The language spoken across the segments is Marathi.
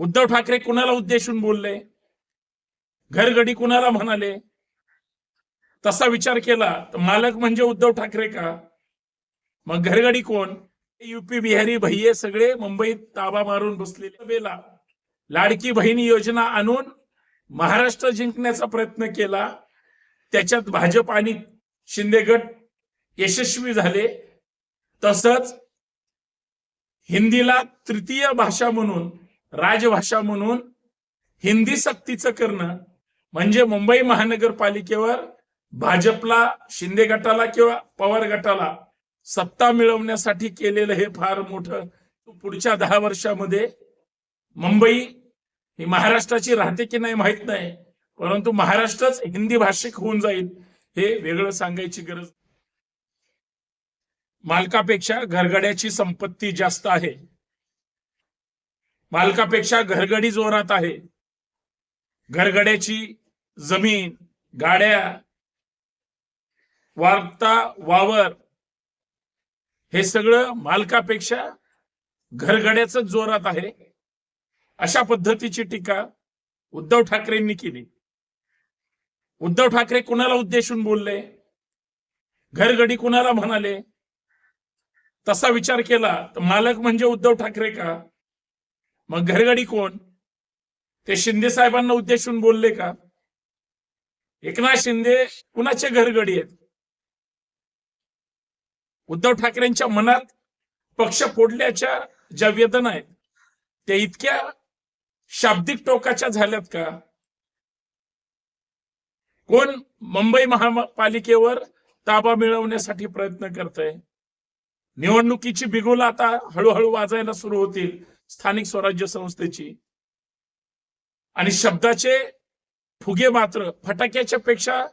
उद्धव ठाकरे कुणाला उद्देशून बोलले? घरगडी कुणाला म्हणाले? तसा विचार केला तर मालक म्हणजे उद्धव ठाकरे का? मग घरगडी कोण? युपी बिहारी भैये सगळे मुंबईत ताबा मारून बसलेले बेला लाडकी बहिणी योजना आणून महाराष्ट्र जिंकण्याचा प्रयत्न केला. त्याच्यात भाजप आणि शिंदे गट यशस्वी झाले. तसंच हिंदीला तृतीय भाषा म्हणून राजभाषा म्हणून हिंदी सक्तीचं करणं म्हणजे मुंबई महानगरपालिकेवर भाजपला शिंदे गटाला किंवा पवार गटाला सत्ता मिळवण्यासाठी केलेलं हे फार मोठं पुढच्या दहा वर्षामध्ये मुंबई ही महाराष्ट्राची राहते की नाही माहीत नाही परंतु महाराष्ट्रच हिंदी भाषिक होऊन जाईल हे वेगळं सांगायची गरज. मालकापेक्षा घरगड्याची संपत्ती जास्त आहे. मालकापेक्षा घरगडी जोरात आहे. घरगड्याची जमीन गाड्या वार्ता वावर हे सगळं मालकापेक्षा घरगड्याच जोरात आहे. अशा पद्धतीची टीका उद्धव ठाकरेंनी केली. उद्धव ठाकरे कुणाला उद्देशून बोलले? घरगडी कुणाला म्हणाले? तसा विचार केला तर मालक म्हणजे उद्धव ठाकरे का? मग घरगडी कोण? ते शिंदे साहेबांना उद्देशून बोलले का? एकनाथ शिंदे कुणाचे घरगडी आहेत? उद्धव ठाकरेंच्या मनात पक्ष फोडल्याच्या ज्या वेदना आहेत त्या इतक्या शाब्दिक टोकाच्या झाल्यात का? कोण मुंबई महापालिकेवर ताबा मिळवण्यासाठी प्रयत्न करतय? निवडणुकीची बिगुल आता हळूहळू वाजायला सुरू होतील. स्थानिक स्वराज्य संस्थेची. आणि शब्दाचे फुगे मात्र फटाक्याच्या पेक्षा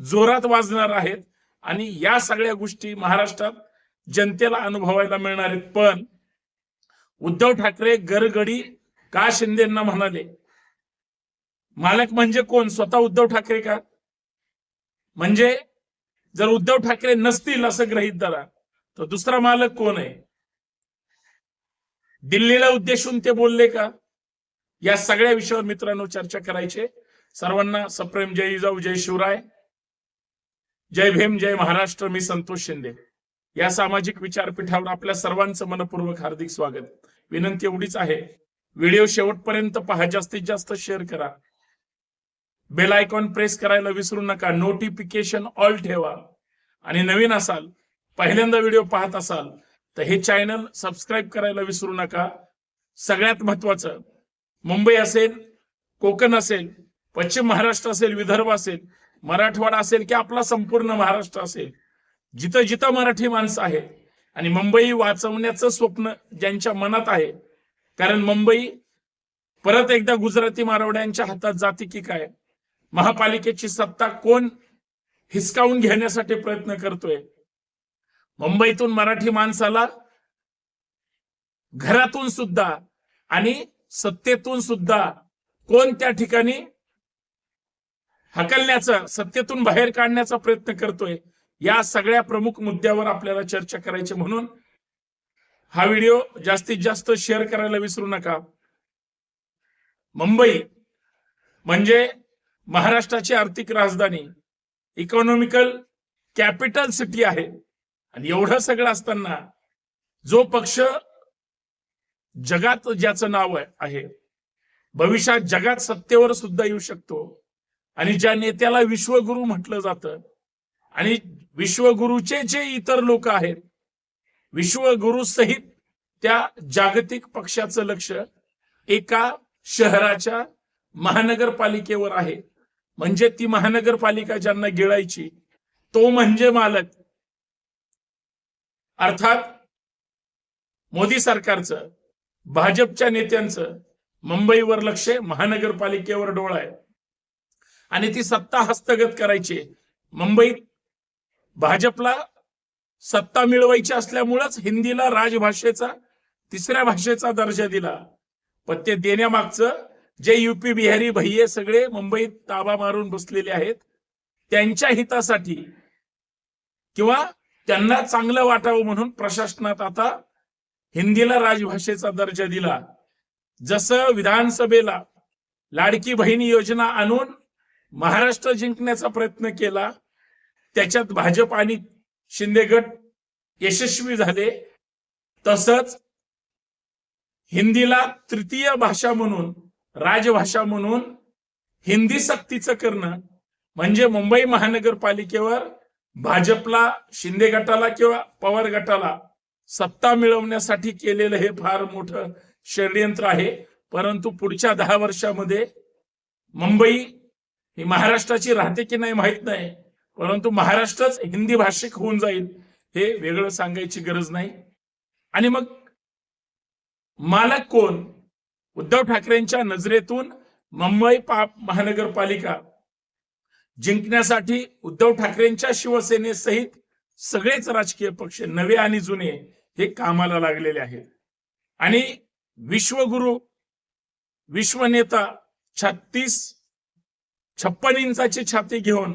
जोरात वाजणार आहेत. आणि या सगळ्या गोष्टी महाराष्ट्रात जनतेला अनुभवायला मिळणार आहेत. पण उद्धव ठाकरे गरगडी का शिंदेना म्हणाले? मालक म्हणजे कोण? स्वतः उद्धव ठाकरे का? म्हणजे जर उद्धव ठाकरे नसतील असं गृहीत धरा तर दुसरा मालक कोण आहे? दिल्लीला उद्देशून ते बोलले का? या सगळ्या विषयावर मित्रांनो चर्चा करायचे. सर्वांना सप्रेम जय जाऊ जय शिवराय. जय भीम जय महाराष्ट्र. मी संतोष शिंदे. या सामाजिक विचारपीठावर आपल्या सर्वांचं मनपूर्वक हार्दिक स्वागत. विनंती एवढीच आहे. व्हिडिओ शेवटपर्यंत पहा. जास्तीत जास्त शेअर करा. बेल आयकॉन प्रेस करायला विसरू नका. नोटिफिकेशन ऑल ठेवा. आणि नवीन असाल पहिल्यांदा व्हिडिओ पाहत असाल तर हे चॅनल सबस्क्राईब करायला विसरू नका. सगळ्यात महत्वाचं मुंबई असेल कोकण असेल पश्चिम महाराष्ट्र असेल विदर्भ असेल मराठवाडा असेल की आपला संपूर्ण महाराष्ट्र असेल जिथं जिथं मराठी माणसं आहेत आणि मुंबई वाचवण्याचं स्वप्न ज्यांच्या मनात आहे कारण मुंबई परत एकदा गुजराती मारवड्यांच्या हातात जाते की काय? महापालिकेची सत्ता कोण हिसकावून घेण्यासाठी प्रयत्न करतोय? मुंबईतून मराठी माणसाला घरातून सुद्धा आणि सत्तेतून सुद्धा कोण त्या ठिकाणी हकलण्याचा सत्तेतून बाहेर काढण्याचा प्रयत्न करतोय या सगळ्या प्रमुख मुद्द्यावर आपल्याला चर्चा करायची म्हणून हा व्हिडिओ जास्तीत जास्त शेअर करायला विसरू नका. मुंबई म्हणजे महाराष्ट्राची आर्थिक राजधानी इकॉनॉमिकल कॅपिटल सिटी आहे. आणि एवढं सगळं असताना जो पक्ष जगात ज्याचं नाव आहे भविष्यात जगात सत्तेवर सुद्धा येऊ शकतो. आणि ज्या नेत्याला विश्वगुरु म्हटलं जातं आणि विश्वगुरूचे जे इतर लोक आहेत विश्वगुरु सहित त्या जागतिक पक्षाचं लक्ष एका शहराच्या महानगरपालिकेवर आहे. म्हणजे ती महानगरपालिका ज्यांना गिळायची तो म्हणजे मालक. अर्थात मोदी सरकारचं भाजपच्या नेत्यांचं मुंबईवर लक्ष आहे, महानगरपालिकेवर डोळा आहे. आणि ती सत्ता हस्तगत करायची मुंबईत भाजपला सत्ता मिळवायची असल्यामुळंच हिंदीला राजभाषेचा तिसऱ्या भाषेचा दर्जा दिला. पण ते देण्यामागचं जे युपी बिहारी भैये सगळे मुंबईत ताबा मारून बसलेले आहेत त्यांच्या हितासाठी किंवा त्यांना चांगलं वाटावं म्हणून प्रशासनात आता हिंदीला राजभाषेचा दर्जा दिला. जसं विधानसभेला लाडकी बहिणी योजना आणून महाराष्ट्र जिंकण्याचा प्रयत्न केला त्याच्यात भाजप आणि शिंदे गट यशस्वी झाले. तसंच हिंदीला तृतीय भाषा म्हणून राजभाषा म्हणून हिंदी सक्तीचं करणं म्हणजे मुंबई महानगरपालिकेवर भाजपला शिंदे गटाला किंवा पवार गटाला सत्ता मिळवण्यासाठी केलेलं हे फार मोठं षडयंत्र आहे. परंतु पुढच्या दहा वर्षामध्ये मुंबई ही महाराष्ट्राची राहते की नाही माहीत नाही. परंतु महाराष्ट्रच हिंदी भाषिक होऊन जाईल हे वेगळं सांगायची गरज नाही. आणि मग मालक कोण? उद्धव ठाकरेंच्या नजरेतून मुंबई महानगरपालिका जिंकण्यासाठी उद्धव ठाकरेंच्या शिवसेनेसहित सगळेच राजकीय पक्ष नवे आणि जुने हे कामाला लागलेले आहेत. आणि विश्वगुरु विश्वनेता छत्तीस छप्पन इंचाची छाती घेऊन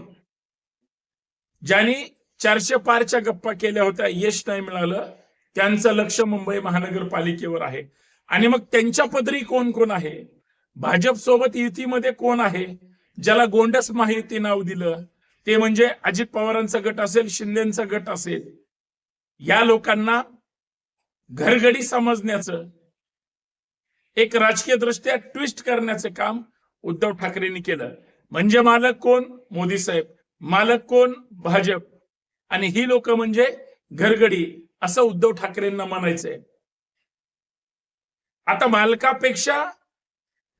ज्यांनी चारशे पारच्या गप्पा केल्या होत्या यश नाही मिळालं त्यांचं लक्ष मुंबई महानगरपालिकेवर आहे. आणि मग त्यांच्या पदरी कोण कोण आहे? भाजप सोबत युतीमध्ये कोण आहे? ज्याला गोंडस माहिती नाव दिलं ते म्हणजे अजित पवारांचा गट असेल शिंदेचा गट असेल या लोकांना घरगडी समजण्याचं एक राजकीय दृष्ट्या ट्विस्ट करण्याचं काम उद्धव ठाकरेंनी केलं. म्हणजे मालक कोण? मोदी साहेब. मालक कोण? भाजप. आणि ही लोक म्हणजे घरगडी असं उद्धव ठाकरेंना म्हणायचंय. आता मालकापेक्षा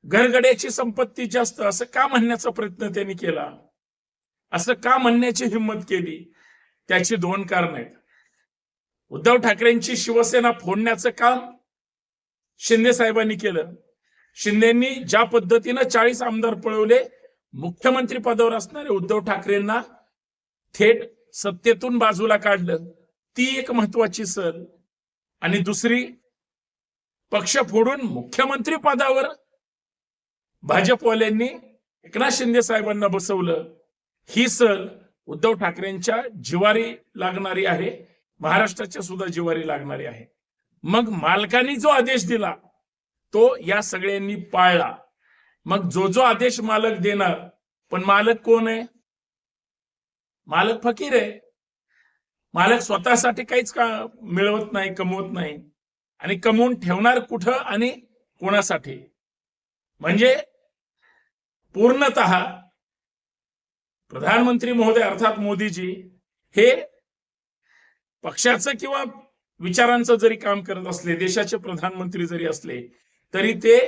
घरगड्याची संपत्ती जास्त असं का म्हणण्याचा प्रयत्न त्यांनी केला? असं का म्हणण्याची हिंमत केली? त्याची दोन कारण आहेत. उद्धव ठाकरेंची शिवसेना फोडण्याचं काम शिंदे साहेबांनी केलं. शिंदेनी ज्या पद्धतीनं चाळीस आमदार पळवले मुख्यमंत्री पदावर असणारे उद्धव ठाकरेंना थेट सत्तेतून बाजूला काढलं. ती एक महत्वाची सर. आणि दुसरी पक्ष फोडून मुख्यमंत्री पदावर भाजपवाल्यांनी एकनाथ शिंदे साहेबांना बसवलं. ही सल उद्धव ठाकरेंच्या जिवारी लागणारी आहे. महाराष्ट्राच्या सुद्धा जिवारी लागणारी आहे. मग मालकाने जो आदेश दिला तो या सगळ्यांनी पाळला. मग जो जो आदेश मालक देणार पण मालक कोण आहे? मालक फकीर आहे. मालक स्वतःसाठी काहीच का मिळवत नाही कमवत नाही. आणि कमवून ठेवणार कुठं आणि कोणासाठी? म्हणजे पूर्णत प्रधानमंत्री महोदय अर्थात मोदीजी हे पक्षाचं किंवा विचारांचं जरी काम करत असले देशाचे प्रधानमंत्री जरी असले तरी ते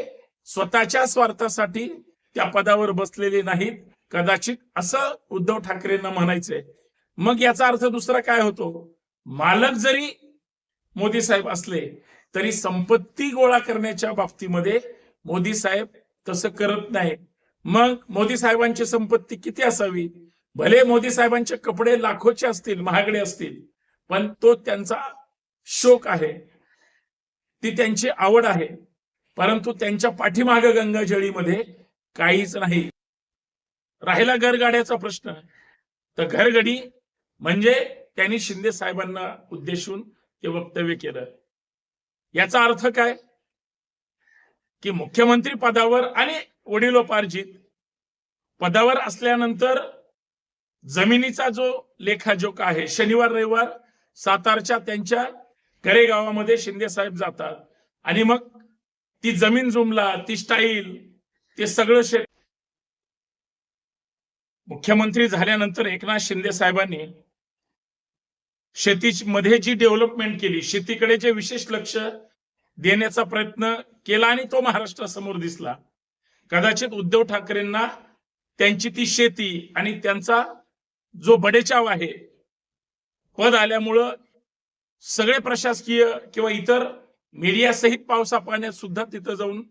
स्वतःच्या स्वार्थासाठी त्या पदावर बसलेले नाहीत. कदाचित असं उद्धव ठाकरेंना म्हणायचंय. मग याचा अर्थ दुसरा काय होतो? मालक जरी मोदी साहेब असले तरी संपत्ती गोळा करण्याच्या बाबतीमध्ये मोदी साहेब तसं करत नाही मग मोदी साहेबांची संपत्ती किती असावी? भले मोदी साहेबांचे कपडे लाखोचे असतील महागडे असतील पण तो त्यांचा शोक आहे. ती त्यांची आवड आहे. परंतु त्यांच्या पाठीमाग गंगाजळीमध्ये काहीच नाही. राहिला घरगाड्याचा प्रश्न. तर घरगडी म्हणजे त्यांनी शिंदे साहेबांना उद्देशून ते वक्तव्य केलं. याचा अर्थ काय? की मुख्यमंत्री पदावर आणि वडिलोपार्जित. पदावर असल्यानंतर जमिनीचा जो लेखाजोखा आहे शनिवार रविवार सातारच्या त्यांच्या करे गावामध्ये शिंदे साहेब जातात. आणि मग ती जमीन जुमला ती स्टाईल ते सगळं शे मुख्यमंत्री झाल्यानंतर एकनाथ शिंदे साहेबांनी शेतीमध्ये जी डेव्हलपमेंट केली शेतीकडे जे विशेष लक्ष देण्याचा प्रयत्न केला आणि तो महाराष्ट्रासमोर दिसला. कदाचित उद्धव ठाकरेंना त्यांची ती शेती आणि त्यांचा जो बडेचाव आहे पद आल्यामुळं सगळे प्रशासकीय किंवा इतर मीडिया सहित पावसा पाण्यात सुद्धा तिथं जाऊन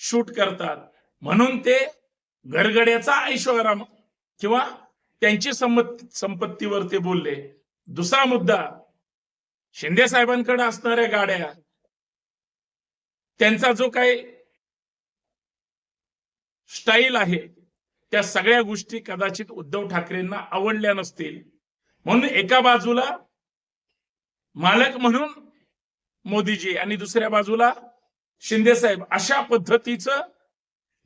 शूट करतात. म्हणून ते गडगड्याचा ऐशोआराम किंवा त्यांची संपत्तीवर ते बोलले. दुसरा मुद्दा शिंदे साहेबांकडे असणाऱ्या गाड्या त्यांचा जो काही स्टाईल आहे. त्या सगळ्या गोष्टी कदाचित उद्धव ठाकरेंना आवडल्या नसतील. म्हणून एका बाजूला मालक म्हणून मोदीजी आणि दुसऱ्या बाजूला शिंदे साहेब अशा पद्धतीचं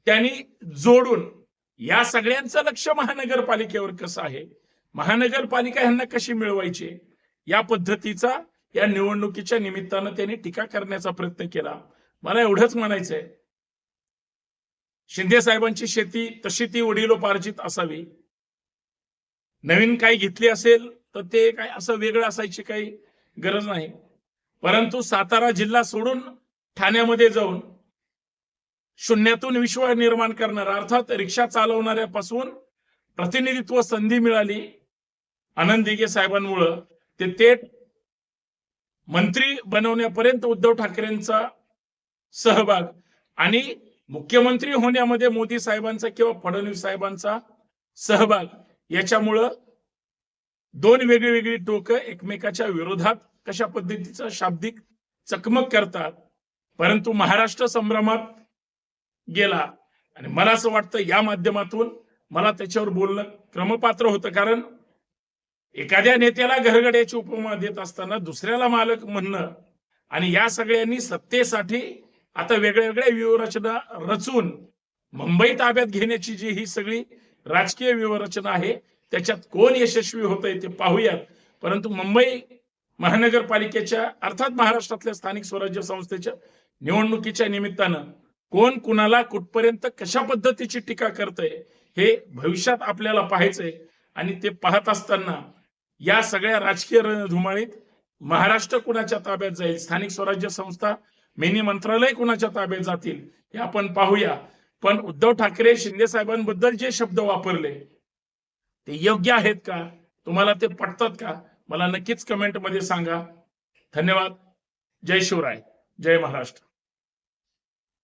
त्यांनी जोडून या सगळ्यांचं लक्ष महानगरपालिकेवर कसं आहे? महानगरपालिका ह्यांना कशी मिळवायची? या पद्धतीचा या निवडणुकीच्या निमित्तानं त्यांनी टीका करण्याचा प्रयत्न केला. मला एवढंच म्हणायचंय. शिंदे साहेबांची शेती तशी ती वडिलोपार्जित असावी. नवीन काही घेतली असेल तर ते काय असं वेगळं असायची काही गरज नाही. परंतु सातारा जिल्हा सोडून ठाण्यामध्ये जाऊन शून्यातून विश्व निर्माण करणार अर्थात रिक्षा चालवणाऱ्यापासून प्रतिनिधित्व संधी मिळाली आनंद दिघे साहेबांमुळं. ते थेट मंत्री बनवण्यापर्यंत उद्धव ठाकरेंचा सहभाग आणि मुख्यमंत्री होण्यामध्ये मोदी साहेबांचा किंवा फडणवीस साहेबांचा सहभाग याच्यामुळं दोन वेगळी वेगळी टोकं एकमेकाच्या विरोधात कशा पद्धतीचा शाब्दिक चकमक करतात परंतु महाराष्ट्र संभ्रमात गेला. आणि मला असं वाटतं या माध्यमातून मला त्याच्यावर बोलणं क्रमपात्र होतं. कारण एखाद्या नेत्याला घरगड्याची उपमा देत असताना दुसऱ्याला मालक म्हणणं आणि या सगळ्यांनी सत्तेसाठी आता वेगळ्या वेगळ्या व्यूहरचना रचून मुंबई ताब्यात घेण्याची जी ही सगळी राजकीय व्यूहरचना आहे त्याच्यात कोण यशस्वी होत आहे ते पाहूयात. परंतु मुंबई महानगरपालिकेच्या अर्थात महाराष्ट्रातल्या स्थानिक स्वराज्य संस्थेच्या निवडणुकीच्या निमित्तानं कोण कुणाला कुठपर्यंत कशा पद्धतीची टीका करतंय हे भविष्यात आपल्याला पाहायचंय. आणि ते पाहत असताना या सगळ्या राजकीय रणधुमाळीत महाराष्ट्र कुणाच्या ताब्यात जाईल? स्थानिक स्वराज्य संस्था मिनी मंत्रालय कुणाच्या ताब्यात जातील हे आपण पाहूया. पण उद्धव ठाकरे शिंदे साहेबांबद्दल जे शब्द वापरले ते योग्य आहेत का? तुम्हाला ते पटतात का? मला नक्कीच कमेंटमध्ये सांगा. धन्यवाद. जय शिवराय. जय महाराष्ट्र.